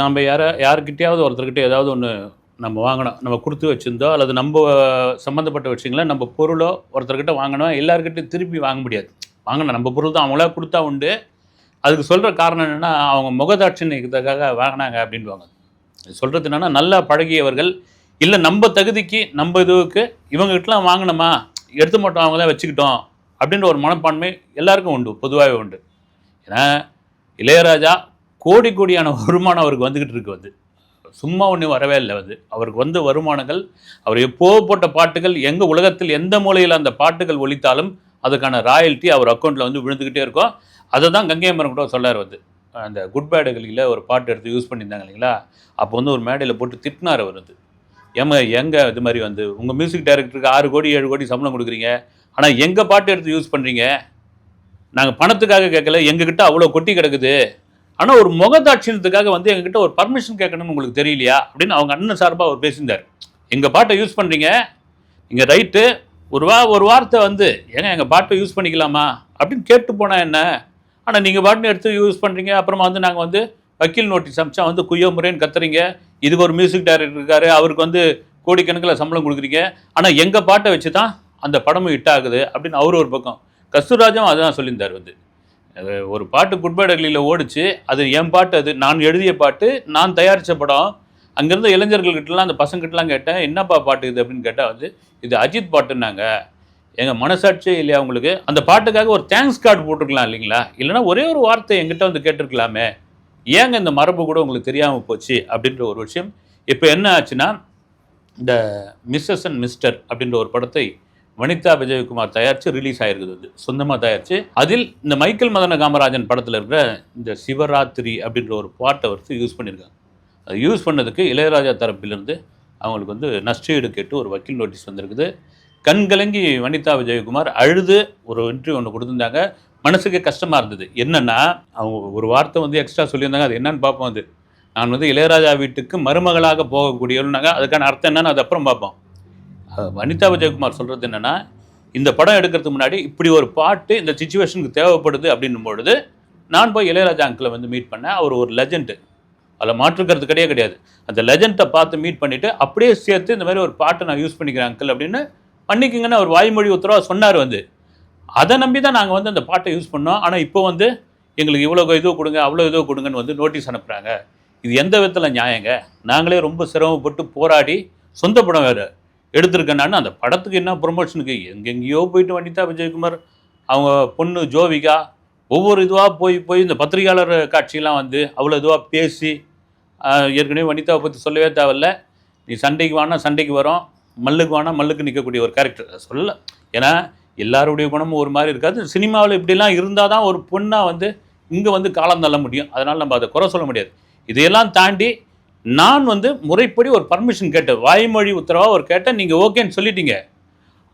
நம்ம யார யாருக்கிட்டையாவது ஒருத்தர்கிட்ட ஏதாவது ஒன்று நம்ம வாங்கணும். நம்ம கொடுத்து வச்சிருந்தோ அல்லது நம்ம சம்மந்தப்பட்ட விஷயங்களை நம்ம பொருளோ ஒருத்தர்கிட்ட வாங்கணும். எல்லாருக்கிட்டையும் திருப்பி வாங்க முடியாது. வாங்கணும். நம்ம பொருள் தான் அவங்களா கொடுத்தா உண்டு. அதுக்கு சொல்கிற காரணம் என்னென்னா அவங்க முகதாட்சிக்காக வாங்கினாங்க அப்படின்வாங்க சொல்கிறது என்னென்னா நல்லா பழகியவர்கள். இல்லை நம்ம தகுதிக்கு நம்ம இதுவுக்கு இவங்ககிட்டலாம் வாங்கினோமா எடுத்து மட்டும் அவங்க தான் வச்சுக்கிட்டோம். அப்படின்ற ஒரு மனப்பான்மை எல்லாருக்கும் உண்டு. பொதுவாகவே உண்டு. ஏன்னா இளையராஜா கோடி கோடியான வருமானம் அவருக்கு வந்துக்கிட்டு இருக்கு வந்து. சும்மா ஒன்றும் வரவே இல்லை வந்து. அவருக்கு வந்த வருமானங்கள் அவர் எப்போ போட்ட பாட்டுகள் எங்கே உலகத்தில் எந்த மூலையில் அந்த பாட்டுகள் ஒழித்தாலும் அதுக்கான ராயல்ட்டி அவர் அக்கௌண்ட்டில் வந்து விழுந்துக்கிட்டே இருக்கும். அதை தான் கங்கையம்மன் கூட சொல்லார் வந்து. அந்த குட் பேடுகளில் ஒரு பாட்டு எடுத்து யூஸ் பண்ணியிருந்தாங்க இல்லைங்களா? அப்போ வந்து ஒரு மேடையில் போட்டு திட்டினார் அவர் வந்து. ஏமா எங்கே இது மாதிரி வந்து? உங்கள் மியூசிக் டைரக்டருக்கு ஆறு கோடி ஏழு கோடி சம்பளம் கொடுக்குறீங்க. ஆனால் எங்கள் பாட்டு எடுத்து யூஸ் பண்ணுறீங்க நாங்கள் பணத்துக்காக கேட்கல. எங்ககிட்ட அவ்வளோ கொட்டி கிடக்குது. ஆனால் ஒரு முகதாட்சியத்துக்காக வந்து எங்ககிட்ட ஒரு பர்மிஷன் கேட்கணும்னு உங்களுக்கு தெரியலையா? அப்படின்னு அவங்க அண்ணன் சார்பாக அவர் பேசியிருந்தார். எங்கள் பாட்டை யூஸ் பண்ணுறீங்க நீங்கள் ரைட்டு ஒரு வா ஒரு வார்த்தை வந்து ஏங்க எங்கள் பாட்டை யூஸ் பண்ணிக்கலாமா? அப்படின்னு கேட்டு போனால் என்ன? ஆனால் நீங்கள் பாட்டுன்னு எடுத்து யூஸ் பண்ணுறீங்க அப்புறமா வந்து நாங்கள் வந்து வக்கீல் நோட்டீஸ் அமிச்சா வந்து குய்யோ முறைன்னு கத்துறீங்க. இதுக்கு ஒரு மியூசிக் டைரக்டர் இருக்காரு. அவருக்கு வந்து கோடிக்கணக்கில் சம்பளம் கொடுக்குறீங்க. ஆனால் எங்கள் பாட்டை வச்சு தான் அந்த படமும் ஹிட் ஆகுது அப்படின்னு அவர் ஒரு பக்கம். கஸ்தூராஜும் அதுதான் சொல்லியிருந்தார் வந்து. ஒரு பாட்டு குட் பை ஓடிச்சு. அது என் பாட்டு அது. நான் எழுதிய பாட்டு நான் தயாரித்த படம். அங்கேருந்த இளைஞர்கள்கிட்டலாம் அந்த பசங்ககிட்டலாம் கேட்டேன் என்னப்பா பாட்டு இது? அப்படின்னு கேட்டால் வந்து இது அஜித் பாட்டுன்னாங்க. எங்கள் மனசாட்சியே இல்லையா உங்களுக்கு? அந்த பாட்டுக்காக ஒரு தேங்க்ஸ் கார்டு போட்டிருக்கலாம் இல்லைங்களா? இல்லைனா ஒரே ஒரு வார்த்தை எங்கிட்ட வந்து கேட்டிருக்கலாமே. ஏங்க இந்த மரபு கூட உங்களுக்கு தெரியாமல் போச்சு? அப்படின்ற ஒரு விஷயம். இப்போ என்ன ஆச்சுன்னா இந்த மிஸ்ஸஸ் அண்ட் மிஸ்டர் அப்படின்ற ஒரு படத்தை வனிதா விஜயகுமார் தயாரித்து ரிலீஸ் ஆயிருக்குது அது. சொந்தமாக தயாரித்து அதில் இந்த மைக்கேல் மதன காமராஜன் படத்தில் இருக்கிற இந்த சிவராத்திரி அப்படின்ற ஒரு பாட்டை வச்சு யூஸ் பண்ணியிருக்காங்க. அது யூஸ் பண்ணதுக்கு இளையராஜா தரப்பிலிருந்து அவங்களுக்கு வந்து நஷ்டஈடு கேட்டு ஒரு வக்கீல் நோட்டீஸ் வந்திருக்குது. கண்கலங்கி வனிதா விஜயகுமார் அழுது ஒரு இன்டர்வியூ ஒன்று கொடுத்துருந்தாங்க. மனசுக்கு கஷ்டமாக இருந்தது. என்னென்னா அவங்க ஒரு வார்த்தை வந்து எக்ஸ்ட்ரா சொல்லியிருந்தாங்க. அது என்னன்னு பார்ப்போம் அது. நான் வந்து இளையராஜா வீட்டுக்கு மருமகளாக போகக்கூடியவனாங்க அதுக்கான அர்த்தம் என்னன்னு அது அப்புறம் பார்ப்போம். வனிதா விஜயகுமார் சொல்கிறது என்னென்னா இந்த படம் எடுக்கிறதுக்கு முன்னாடி இப்படி ஒரு பாட்டு இந்த சுச்சுவேஷனுக்கு தேவைப்படுது அப்படின்னும் பொழுது நான் போய் இளையராஜா அங்கிளை வந்து மீட் பண்ணேன். அவர் ஒரு லெஜெண்டு அதில் மாற்றுக்கிறது கிடையாது கிடையாது. அந்த லெஜெண்டை பார்த்து மீட் பண்ணிவிட்டு அப்படியே சேர்த்து இந்த மாதிரி ஒரு பாட்டை நான் யூஸ் பண்ணிக்கிறேன் அங்கிள் அப்படின்னு பண்ணிக்கிங்கன்னு அவர் வாய்மொழி உத்தரவாக சொன்னார் வந்து. அதை நம்பி தான் நாங்கள் வந்து அந்த பாட்டை யூஸ் பண்ணோம். ஆனால் இப்போ வந்து எங்களுக்கு இவ்வளோ இது கொடுங்க அவ்வளோ இதோ கொடுங்கன்னு வந்து நோட்டீஸ் அனுப்புகிறாங்க இது எந்த விதத்தில் நியாயங்க? நாங்களே ரொம்ப சிரமப்பட்டு போராடி சொந்த படம் வேறு. எடுத்திருக்கேன் நான் அந்த படத்துக்கு என்ன ப்ரொமோஷனுக்கு எங்கெங்கேயோ போயிட்டு வனிதா விஜயகுமார் அவங்க பொண்ணு ஜோவிகா ஒவ்வொரு இதுவாக போய் போய் இந்த பத்திரிகையாளர் காட்சியெல்லாம் வந்து அவ்வளோ இதுவாக பேசி ஏற்கனவே வனிதாவை பற்றி சொல்லவே தேவையில்ல. நீ சண்டைக்கு வானா சண்டைக்கு வரும். மல்லுக்கு வானா மல்லுக்கு நிற்கக்கூடிய ஒரு கேரக்டர் சொல்லல ஏன்னா எல்லாருடைய குணமும் ஒரு மாதிரி இருக்காது. சினிமாவில் இப்படிலாம் இருந்தால் தான் ஒரு பொண்ணாக வந்து இங்கே வந்து காலம் தள்ள முடியும். அதனால் நம்ம அதை குறை சொல்ல முடியாது. இதையெல்லாம் தாண்டி நான் வந்து முறைப்படி ஒரு பர்மிஷன் கேட்டேன். வாய்மொழி உத்தரவாக ஒரு கேட்டேன். நீங்கள் ஓகேன்னு சொல்லிட்டீங்க.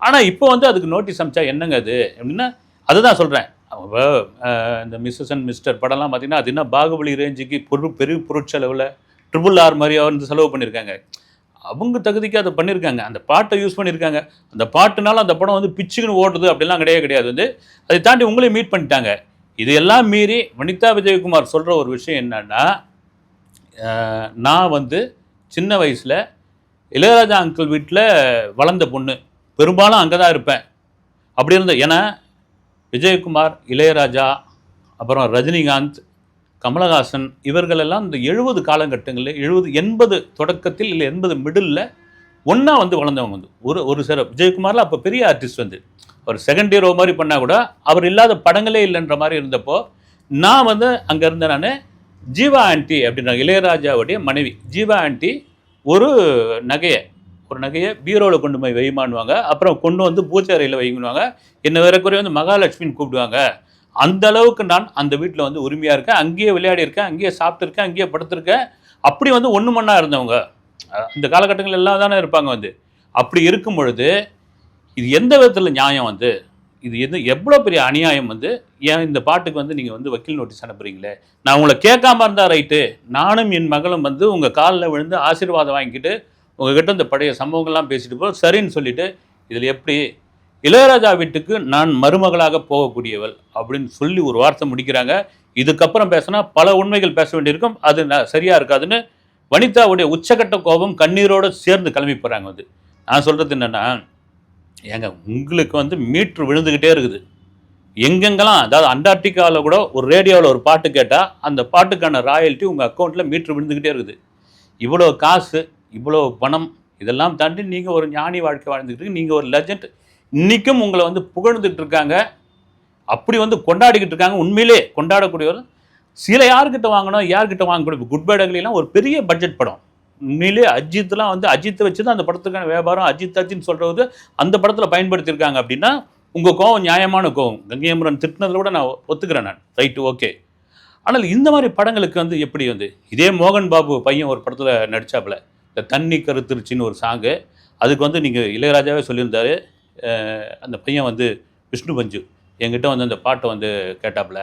ஆனால் இப்போ வந்து அதுக்கு நோட்டீஸ் அமிச்சா என்னங்க அது? அப்படின்னா அதுதான் சொல்கிறேன் அவங்க இந்த மிஸ்ஸஸ் அண்ட் மிஸ்டர் படம்லாம் பார்த்தீங்கன்னா அது என்ன பாகுபலி ரேஞ்சுக்கு பொரு பெரிய பொருட்செலவில் ட்ரிபிள் ஆர் மாதிரியா வந்து செலவு பண்ணியிருக்காங்க அவங்க தகுதிக்கு அதை பண்ணியிருக்காங்க அந்த பாட்டை யூஸ் பண்ணியிருக்காங்க அந்த பாட்டுனால அந்த படம் வந்து பிச்சுக்குன்னு ஓடுறது அப்படிலாம் கிடையவே கிடையாது. வந்து அதை தாண்டி உங்களையும் மீட் பண்ணிட்டாங்க. இதையெல்லாம் மீறி வனிதா விஜயகுமார் சொல்கிற ஒரு விஷயம் என்னன்னா நான் வந்து சின்ன வயசில் இளையராஜா அங்கிள் வீட்டில் வளர்ந்த பொண்ணு. பெரும்பாலும் அங்கே தான் இருப்பேன். அப்படி இருந்த ஏன்னா விஜயகுமார் இளையராஜா அப்புறம் ரஜினிகாந்த் கமலஹாசன் இவர்களெல்லாம் இந்த எழுபது காலகட்டங்களில் எழுபது எண்பது தொடக்கத்தில் இல்லை எண்பது மிடில் ஒன்றா வந்து வளர்ந்தவங்க வந்து. ஒரு ஒரு சில விஜயகுமாரில் அப்போ பெரிய ஆர்டிஸ்ட் வந்து. அவர் செகண்ட் ஹீரோ மாதிரி பண்ணால் கூட அவர் இல்லாத படங்களே இல்லைன்ற மாதிரி இருந்தப்போ நான் வந்து அங்கே இருந்தேன் நான் ஜீவா ஆண்டி அப்படின்ற இளையராஜாவுடைய மனைவி. ஜீவா ஆண்டி ஒரு நகையை ஒரு நகையை பீரோவில் கொண்டு போய் வைமான்னுவாங்க. அப்புறம் கொண்டு வந்து பூஜை அறையில் வைங்கணுவாங்க என்னை வேறக்குறைய வந்து மகாலட்சுமின்னு கூப்பிடுவாங்க. அந்த அளவுக்கு நான் அந்த வீட்டில் வந்து உரிமையாக இருக்கேன். அங்கேயே விளையாடி இருக்கேன். அங்கேயே சாப்பிட்ருக்கேன் அங்கேயே படுத்திருக்கேன். அப்படி வந்து ஒன்று மண்ணா இருந்தவங்க. இந்த காலகட்டங்கள் எல்லாம் தானே இருப்பாங்க வந்து. அப்படி இருக்கும் பொழுது இது எந்த விதத்தில் நியாயம் வந்து? இது எது எவ்வளோ பெரிய அநியாயம் வந்து ஏன் இந்த பாட்டுக்கு வந்து நீங்கள் வந்து வக்கீல் நோட்டீஸ் அனுப்புறீங்களே? நான் உங்களை கேட்காம இருந்தால் ரைட்டு. நானும் என் மகளும் வந்து உங்கள் காலில் விழுந்து ஆசீர்வாதம் வாங்கிக்கிட்டு உங்ககிட்ட இந்த பழைய சம்பவங்கள்லாம் பேசிட்டு போ சரின்னு சொல்லிட்டு இதில் எப்படி? இளையராஜா வீட்டுக்கு நான் மருமகளாக போகக்கூடியவள் அப்படின்னு சொல்லி ஒரு வார்த்தை முடிக்கிறாங்க. இதுக்கப்புறம் பேசினா பல உண்மைகள் பேச வேண்டியிருக்கும். அது ந- இருக்காதுன்னு வனிதாவுடைய உச்சகட்ட கோபம் கண்ணீரோடு சேர்ந்து கிளம்பி போகிறாங்க வந்து நான் சொல்கிறது என்னென்னா ஏங்க உங்களுக்கு வந்து மீட்ரு விழுந்துக்கிட்டே இருக்குது. எங்கெங்கெல்லாம் அதாவது அண்டார்டிகாவில் கூட ஒரு ரேடியோவில் ஒரு பாட்டு கேட்டால் அந்த பாட்டுக்கான ராயல்ட்டி உங்கள் அக்கௌண்ட்டில் மீட்ரு விழுந்துக்கிட்டே இருக்குது. இவ்வளோ காசு இவ்வளோ பணம் இதெல்லாம் தாண்டி நீங்கள் ஒரு ஞானி வாழ்க்கை வாழ்ந்துக்கிட்டு நீங்கள் ஒரு லெஜண்ட் இன்றைக்கும் உங்களை வந்து புகழ்ந்துட்டு இருக்காங்க. அப்படி வந்து கொண்டாடிக்கிட்டு இருக்காங்க. உண்மையிலே கொண்டாடக்கூடியவர். சில யார்கிட்ட வாங்கணும் யார்கிட்ட வாங்கக்கூடாது? குட் பை டக்லிலாம் ஒரு பெரிய பட்ஜெட் படம். உண்மையிலே அஜித்லாம் வந்து அஜித்தை வச்சு தான் அந்த படத்துக்கான வியாபாரம் அஜித் அஜித்னு சொல்கிறது அந்த படத்தில் பயன்படுத்தியிருக்காங்க அப்படின்னா உங்கள் கோவம் நியாயமான கோவம். கங்கையமுரன் திட்டினதில் கூட நான் ஒத்துக்கிறேன் நான். ரைட்டு ஓகே ஆனால் இந்த மாதிரி படங்களுக்கு வந்து எப்படி வந்து இதே மோகன் பாபு பையன் ஒரு படத்தில் நடித்தாப்புல இந்த தண்ணி கருத்துருச்சின்னு ஒரு சாங்கு அதுக்கு வந்து நீங்கள் இளையராஜாவே சொல்லியிருந்தாரு அந்த பையன் வந்து விஷ்ணு பஞ்சு. என்கிட்ட வந்து அந்த பாட்டை வந்து கேட்டாப்புல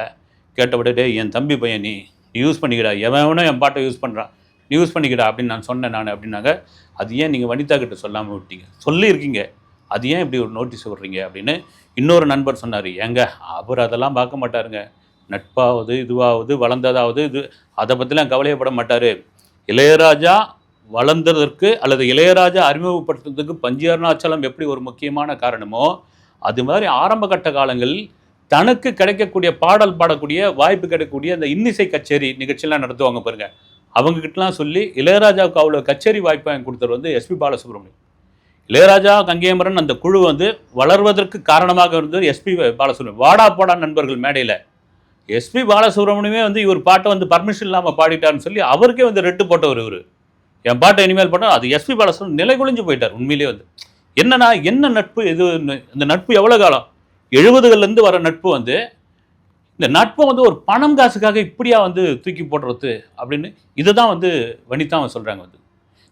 கேட்டபடி என் தம்பி பையன் நீ யூஸ் பண்ணிக்கிறா எவன் எவனோ என் பாட்டை யூஸ் பண்ணுறான் யூஸ் பண்ணிக்கடா அப்படின்னு நான் சொன்னேன் நான் அப்படின்னாங்க. அது ஏன் நீங்கள் வனிதா கிட்ட சொல்லாமல் விட்டீங்க? சொல்லியிருக்கீங்க. அது ஏன் இப்படி ஒரு நோட்டீஸ் விடுறீங்க அப்படின்னு இன்னொரு நண்பர் சொன்னார். ஏங்க அவர் அதெல்லாம் பார்க்க மாட்டாருங்க. நட்பாவது இதுவாவது வளர்ந்ததாவது இது அதை பற்றிலாம் கவலையப்பட மாட்டார். இளையராஜா வளர்ந்ததற்கு அல்லது இளையராஜா அறிமுகப்படுத்துறதுக்கு பஞ்சு அருணாச்சலம் எப்படி ஒரு முக்கியமான காரணமோ அது மாதிரி ஆரம்ப கட்ட காலங்களில் தனக்கு கிடைக்கக்கூடிய பாடல் பாடக்கூடிய வாய்ப்பு கிடைக்கக்கூடிய அந்த இன்னிசை கச்சேரி நிகழ்ச்சியெல்லாம் நடத்துவாங்க பாருங்கள் அவங்கக்கிட்டலாம் சொல்லி இளையராஜாவுக்கு அவ்வளோ கச்சேரி வாய்ப்பு வாங்கி கொடுத்தவர் வந்து எஸ்பி பாலசுப்ரமணியம். இளையராஜா கங்கேமரன் அந்த குழு வந்து வளர்வதற்கு காரணமாக இருந்தது எஸ்பி பாலசுப்ரமணியம். வாடா போடா நண்பர்கள் மேடையில். எஸ்பி பாலசுப்ரமணியமே வந்து இவர் பாட்டை வந்து பர்மிஷன் இல்லாமல் பாடிட்டாருன்னு சொல்லி அவருக்கே வந்து ரெட்டு போட்டவர் இவர். என் பாட்டை இனிமேல் போட்டால் அது எஸ்பி பாலசுப்ரமணியம் நிலை குலைஞ்சு போயிட்டார் உண்மையிலேயே வந்து. என்னன்னா என்ன நட்பு இது இந்த நட்பு எவ்வளோ காலம்? எழுபதுகள்லேருந்து வர நட்பு வந்து இந்த நட்பை வந்து ஒரு பணம் காசுக்காக இப்படியா வந்து தூக்கி போடுறது அப்படின்னு இதை தான் வந்து வனிதாவை சொல்கிறாங்க வந்து.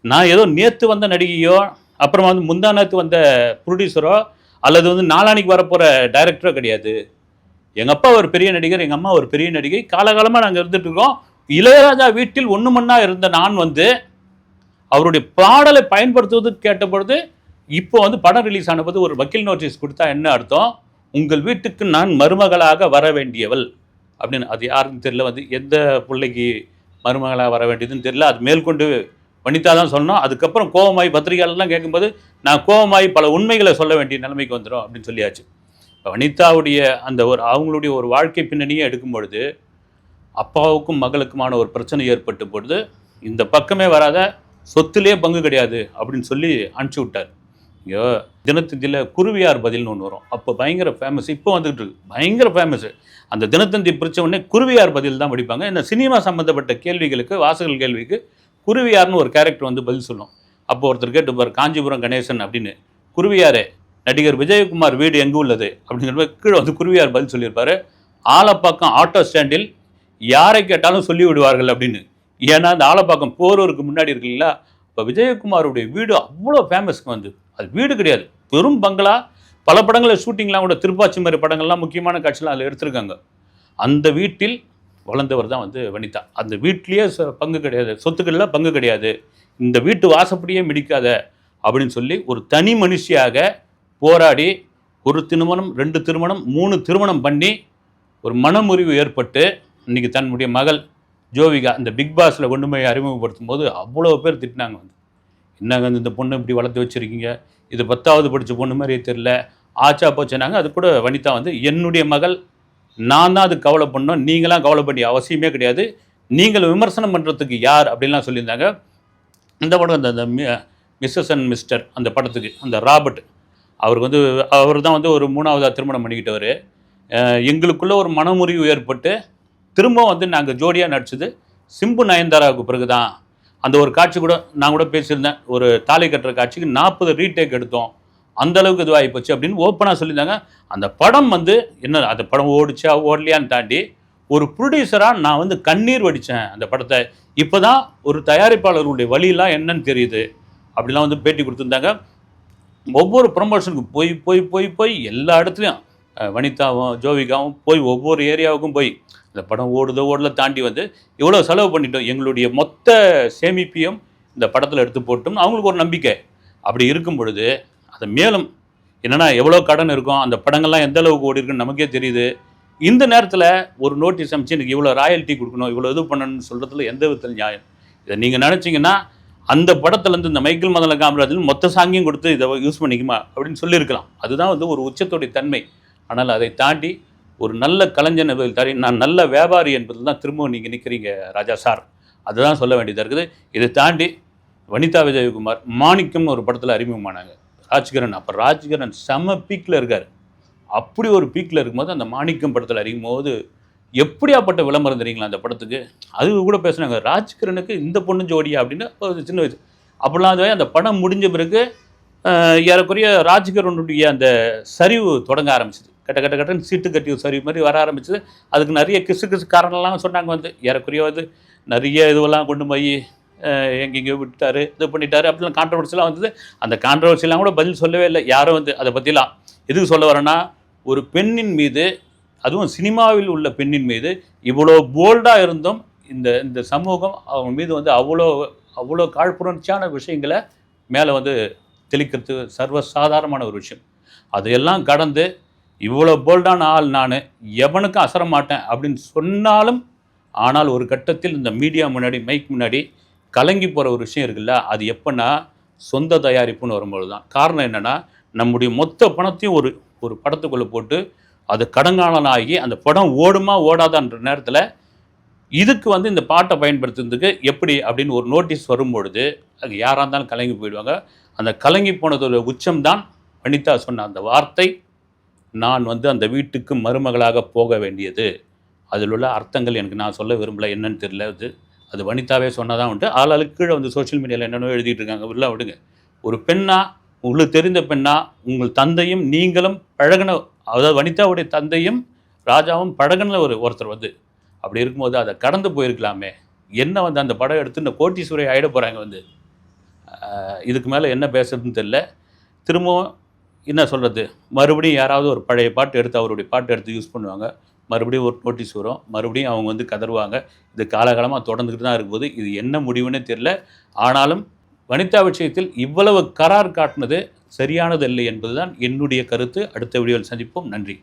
நான் ஏதோ நேற்று வந்த நடிகையோ அப்புறமா வந்து முந்தா நேற்று வந்த ப்ரொடியூசரோ அல்லது வந்து நாளானிக்கு வரப்போகிற டைரக்டரோ கிடையாது. எங்கள் அப்பா ஒரு பெரிய நடிகர் எங்கள் அம்மா ஒரு பெரிய நடிகை. காலகாலமாக நாங்கள் இருந்துட்டு இருக்கோம். இளையராஜா வீட்டில் ஒன்று மண்ணா இருந்த நான் வந்து அவருடைய பாடலை பயன்படுத்துவதற்கு கேட்ட பொழுது இப்போ வந்து படம் ரிலீஸ் ஆனபோது ஒரு வக்கீல் நோட்டீஸ் கொடுத்தா என்ன அர்த்தம்? உங்கள் வீட்டுக்கு நான் மருமகளாக வர வேண்டியவள் அப்படின்னு அது யாருன்னு தெரியல வந்து எந்த பிள்ளைக்கு மருமகளாக வர வேண்டியதுன்னு தெரியல. அது மேற்கொண்டு வனிதா தான் சொன்னோம். அதுக்கப்புறம் கோவமாய் பத்திரிகையாளர்லாம் கேட்கும்போது நான் கோவமாய் பல உண்மைகளை சொல்ல வேண்டிய நிலைமைக்கு வந்துடும் அப்படின்னு சொல்லியாச்சு. இப்போ வனிதாவுடைய அந்த ஒரு அவங்களுடைய ஒரு வாழ்க்கை பின்னணியை எடுக்கும் பொழுது அப்பாவுக்கும் மகளுக்குமான ஒரு பிரச்சனை ஏற்பட்ட பொழுது இந்த பக்கமே வராத சொத்துலேயே பங்கு கிடையாது அப்படின்னு சொல்லி அனுப்பிச்சி விட்டார். ஐயோ தினத்தந்தியில் குருவியார் பதில்னு ஒன்று வரும். அப்போ பயங்கர ஃபேமஸ் இப்போ வந்துகிட்டு இருக்கு. பயங்கர ஃபேமஸ் அந்த தினத்தந்தி பிரித்த உடனே குருவியார் பதில் தான் படிப்பாங்க. இந்த சினிமா சம்மந்தப்பட்ட கேள்விகளுக்கு வாசகர்கள் கேள்விக்கு குருவியார்னு ஒரு கேரக்டர் வந்து பதில் சொல்லும். அப்போ ஒருத்தர் கேட்டுப்பார் காஞ்சிபுரம் கணேசன் அப்படின்னு. குருவியாரே நடிகர் விஜயகுமார் வீடு எங்கே உள்ளது? அப்படிங்கிற மாதிரி கீழே வந்து குருவியார் பதில் சொல்லியிருப்பார். ஆலப்பாக்கம் ஆட்டோ ஸ்டாண்டில் யாரை கேட்டாலும் சொல்லி விடுவார்கள் அப்படின்னு. ஏன்னா அந்த ஆலப்பாக்கம் போரூருக்கு முன்னாடி இருக்கு இல்லைங்களா? இப்போ விஜயகுமாருடைய வீடு அவ்வளோ ஃபேமஸ்க்கு வந்து. அது வீடு கிடையாது. பெரும் பங்களா. பல படங்களில் ஷூட்டிங்லாம் கூட திருப்பாச்சி மாதிரி படங்கள்லாம் முக்கியமான காட்சிலாம் அதில் எடுத்திருக்காங்க. அந்த வீட்டில் வளர்ந்தவர் தான் வந்து வனிதா. அந்த வீட்லேயே பங்கு கிடையாது. சொத்துக்களில் பங்கு கிடையாது. இந்த வீட்டு வாசப்படியே மிடிக்காத அப்படின்னு சொல்லி ஒரு தனி மனுஷியாக போராடி ஒரு திருமணம் ரெண்டு திருமணம் மூணு திருமணம் பண்ணி ஒரு மனமுறிவு ஏற்பட்டு இன்றைக்கி தன்னுடைய மகள் ஜோவிகா இந்த பிக் பாஸில் கொண்டு போய் அறிமுகப்படுத்தும் போது அவ்வளோ பேர் திட்டினாங்க வந்து. என்னங்க இந்த பொண்ணு இப்படி வளர்த்து வச்சுருக்கீங்க? இது பத்தாவது படித்த பொண்ணு மாதிரியே தெரில ஆச்சா போச்சுனாங்க. அது கூட வனிதா வந்து என்னுடைய மகள் நான் தான் அது கவலை பண்ணோம் நீங்களாம் கவலை பண்ணி அவசியமே கிடையாது. நீங்கள் விமர்சனம் பண்ணுறதுக்கு யார்? அப்படின்லாம் சொல்லியிருந்தாங்க. இந்த படம் இந்த இந்த மிஸ்ஸஸ் அண்ட் மிஸ்டர் அந்த படத்துக்கு அந்த ராபர்ட் அவருக்கு வந்து அவர் தான் வந்து ஒரு மூணாவதாக திருமணம் பண்ணிக்கிட்டவர். எங்களுக்குள்ளே ஒரு மனமுறிவு ஏற்பட்டு திரும்ப வந்து நாங்கள் ஜோடியாக நடிச்சது சிம்பு நயன்தாராவுக்கு பிறகு தான் அந்த ஒரு காட்சி கூட நான் கூட பேசியிருந்தேன். ஒரு தாலி கட்டுற காட்சிக்கு நாற்பது ரீடேக் எடுத்தோம். அந்த அளவுக்கு இதுவாகி போச்சு அப்படின்னு ஓப்பனாக சொல்லியிருந்தாங்க. அந்த படம் வந்து என்ன அந்த படம் ஓடிச்சா ஓடலையான்னு தாண்டி ஒரு ப்ரொடியூசராக நான் வந்து கண்ணீர் வடித்தேன் அந்த படத்தை. இப்போ தான் ஒரு தயாரிப்பாளர்களுடைய வழியெல்லாம் என்னன்னு தெரியுது. அப்படிலாம் வந்து பேட்டி கொடுத்துருந்தாங்க. ஒவ்வொரு ப்ரமோஷனுக்கும் போய் போய் போய் போய் எல்லா இடத்துலையும் வனிதாவும் ஜோவிகாவும் போய் ஒவ்வொரு ஏரியாவுக்கும் போய் இந்த படம் ஓடுதோ ஓடல தாண்டி வந்து இவ்வளோ செலவு பண்ணிட்டோம் எங்களுடைய மொத்த சேமிப்பையும் இந்த படத்தில் எடுத்து போட்டோம் அவங்களுக்கு ஒரு நம்பிக்கை. அப்படி இருக்கும் பொழுது அதை மேலும் என்னென்னா எவ்வளோ கடன் இருக்கும் அந்த படங்கள்லாம் எந்த அளவுக்கு ஓடி இருக்குன்னு நமக்கே தெரியுது. இந்த நேரத்தில் ஒரு நோட்டீஸ் அமைச்சு எனக்கு இவ்வளோ ராயல்ட்டி கொடுக்கணும் இவ்வளோ இது பண்ணணும்னு சொல்கிறதுல எந்த விதத்தில் நியாயம். இதை நீங்கள் நினச்சிங்கன்னா அந்த படத்துலேருந்து இந்த மைக்கேல் மதன காமராஜன் மொத்த சாங்கியும் கொடுத்து இதை யூஸ் பண்ணிக்குமா அப்படின்னு சொல்லியிருக்கலாம். அதுதான் வந்து ஒரு உச்சத்தோடைய தன்மை. ஆனால் அதை தாண்டி ஒரு நல்ல கலைஞன் என்பதில் தாண்டி நான் நல்ல வியாபாரி என்பதில் தான் திரும்பவும் நீங்கள் நிற்கிறீங்க ராஜா சார். அதுதான் சொல்ல வேண்டியதாக இருக்குது. இதை தாண்டி வனிதா விஜயகுமார் மாணிக்கம் ஒரு படத்தில் அறிமுகமானாங்க. ராஜ்கிரண் அப்போ ராஜ்கிரண் செம பீக்கில் இருக்கார். அப்படி ஒரு பீக்கில் இருக்கும்போது அந்த மாணிக்கம் படத்தில் அறியும் போது எப்படியாப்பட்ட விளம்பரம் தெரியுங்களா அந்த படத்துக்கு? அது கூட பேசுனாங்க ராஜ்கிரனுக்கு இந்த பொண்ணு ஜோடியா? அப்படின்னு ஒரு சின்ன வயசு. அப்படிலாம் அதுவே அந்த படம் முடிஞ்ச பிறகு ஏறக்குறைய ராஜ்கிரனுடைய அந்த சரிவு தொடங்க ஆரம்பிச்சது. கட்ட கட்ட கட்டன்னு சீட்டு கட்டி சரி மாதிரி வர ஆரம்பிச்சது. அதுக்கு நிறைய கிசு கிசு காரணம்லாம் சொன்னாங்க வந்து. ஏறக்குறைய வந்து நிறைய இதுவெல்லாம் கொண்டு போய் எங்கெங்கேயோ விட்டார் இது பண்ணிட்டாரு அப்படிலாம் கான்ட்ரவர்சிலாம் வந்தது. அந்த கான்ட்ரவர்சிலாம் கூட பதில் சொல்லவே இல்லை. யாரும் வந்து அதை பற்றிலாம் எதுக்கு சொல்ல வரேன்னா ஒரு பெண்ணின் மீது அதுவும் சினிமாவில் உள்ள பெண்ணின் மீது இவ்வளோ போல்டாக இருந்தும் இந்த இந்த சமூகம் அவங்க மீது வந்து அவ்வளோ அவ்வளோ காழ்ப்புணர்ச்சியான விஷயங்களை மேலே வந்து தெளிக்கிறது சர்வசாதாரணமான ஒரு விஷயம். அதையெல்லாம் கடந்து இவ்வளோ போல்டான ஆள் நான் எவனுக்கும் அசர மாட்டேன் அப்படின்னு சொன்னாலும் ஆனால் ஒரு கட்டத்தில் இந்த மீடியா முன்னாடி மைக் முன்னாடி கலங்கி போகிற ஒரு விஷயம் இருக்குல்ல அது எப்போன்னா சொந்த தயாரிப்புன்னு வரும்பொழுது தான் காரணம் என்னென்னா நம்முடைய மொத்த பணத்தையும் ஒரு ஒரு படத்துக்குள்ளே போட்டு அது கடங்காலனாகி அந்த படம் ஓடுமா ஓடாதான்ற நேரத்தில் இதுக்கு வந்து இந்த பாட்டை பயன்படுத்துறதுக்கு எப்படி அப்படின்னு ஒரு நோட்டீஸ் வரும்பொழுது அது யாராக இருந்தாலும் கலங்கி போயிடுவாங்க. அந்த கலங்கி போனதோட உச்சம்தான் வனிதா சொன்ன அந்த வார்த்தை. நான் வந்து அந்த வீட்டுக்கு மருமகளாக போக வேண்டியது. அதில் உள்ள அர்த்தங்கள் எனக்கு நான் சொல்ல விரும்பலை. என்னன்னு தெரியல. அது அது வனிதாவே சொன்னதான் உண்டு. ஆளாளுக்கு கீழே வந்து சோஷியல் மீடியாவில் என்னென்னோ எழுதிட்டு இருக்காங்க. உள்ள விடுங்க. ஒரு பெண்ணா உங்களுக்கு தெரிந்த பெண்ணா உங்கள் தந்தையும் நீங்களும் பழகின அதாவது வனிதாவுடைய தந்தையும் ராஜாவும் பழகின ஒரு ஒருத்தர் வந்து அப்படி இருக்கும்போது அதை கடந்து போயிருக்கலாமே. என்ன வந்து அந்த படம் எடுத்து இந்த கோட்டீஸ்வரி ஆகிட போகிறாங்க வந்து? இதுக்கு மேலே என்ன பேசுறதுன்னு தெரியல. திரும்பவும் என்ன சொல்கிறது மறுபடியும் யாராவது ஒரு பழைய பாட்டு எடுத்து அவருடைய பாட்டு எடுத்து யூஸ் பண்ணுவாங்க. மறுபடியும் ஒரு நோட்டீஸ் வரும். மறுபடியும் அவங்க வந்து கதருவாங்க இது காலகாலமாக தொடர்ந்துக்கிட்டு தான் இருக்கும்போது இது என்ன முடிவுன்னே தெரியல. ஆனாலும் வனிதா விஷயத்தில் இவ்வளவு கரார் காட்டினது சரியானதில்லை என்பதுதான் என்னுடைய கருத்து. அடுத்த வீடியோவில் சந்திப்போம். நன்றி.